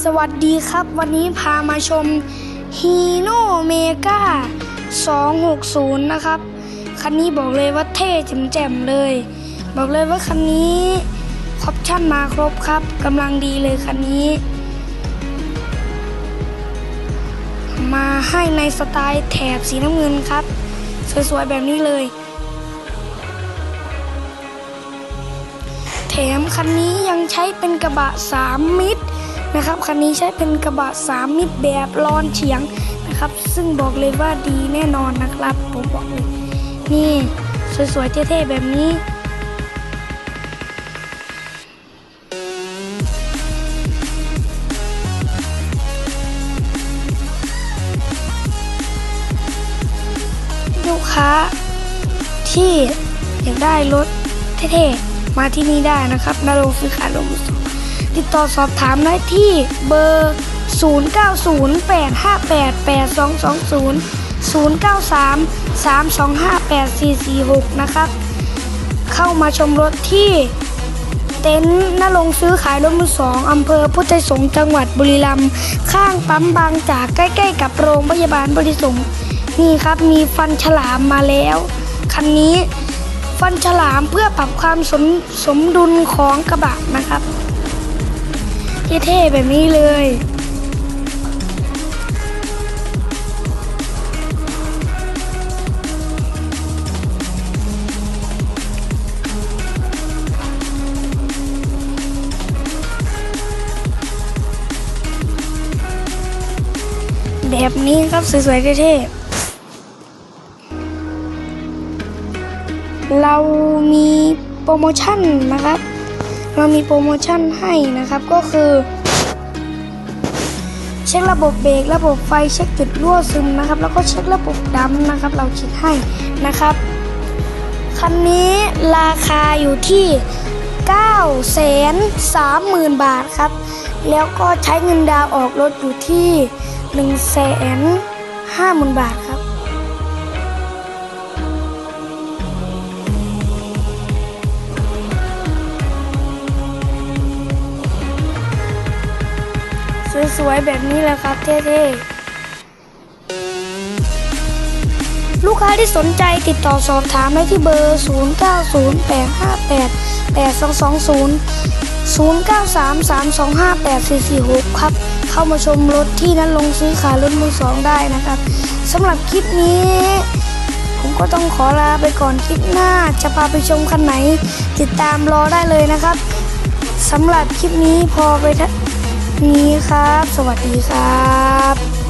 สวัสดีครับวันนี้พามาชมฮีโน่เมกา260 นะครับ คันนี้บอกเลยว่าเท่แจ่มๆเลย บอกเลยว่าคันนี้ออปชั่นมาครบครับกำลังดีเลยคันนี้ มาให้ในสไตล์แถบสีน้ำเงินครับ สวยๆแบบนี้เลย แถมคันนี้ยังใช้เป็นกระบะ 3 มิตร นะครับคันนี้ใช้เป็นกระบะ3มิตรแบบลอนเฉียงนะครับ ซึ่งบอกเลยว่าดีแน่นอนนะครับ ผมบอกเลยนี่ สวยๆเท่ๆแบบนี้ลูกค้าที่อยากได้รถเท่ๆ มาที่นี่ได้นะครับนารงซื้อขายรถมือสอง ติดต่อสอบถามได้ที่เบอร์ 0908588220 0933258446นะครับ เข้ามาชมรถที่เต็นท์นรงซื้อขายรถมือสองอำเภอพุทธสงฆ์จังหวัดบุรีรัมย์ข้างปั๊มบางจากใกล้ ๆ กับโรงพยาบาลบุรีสงฆ์นี่ครับมีฟันฉลามมาแล้ว คันนี้ฟันฉลามเพื่อปรับความสมสมดุลของกระบะนะครับ เท่ๆแบบนี้เลย แบบนี้ครับสวยๆเท่ๆเรามีโปรโมชั่นนะครับ เรามีโปรโมชั่นให้นะครับก็คือ เช็คระบบเบรกระบบไฟเช็คจุดรั่วซึมนะครับ แล้วก็เช็คระบบดำนะครับ เราเช็คให้นะครับคันนี้ราคาอยู่ที่ 9 3 0 0 0 0 บาทครับ แล้วก็ใช้เงินดาวออกรถอยู่ที่ 1 5 0 0 0 0 บาทครับ สวยๆ แบบนี้แหละครับเท่ๆ ลูกค้าที่สนใจติดต่อสอบถามได้ที่เบอร์ 0908588220 0933258446 ครับ เข้ามาชมรถที่นั้นลงซื้อขายรถมือสองได้นะครับสำหรับคลิปนี้ผมก็ต้องขอลาไปก่อนคลิปหน้าจะพาไปชมคันไหน ติดตามรอได้เลยนะครับสำหรับคลิปนี้พอไปท่า นี้ครับ สวัสดีครับ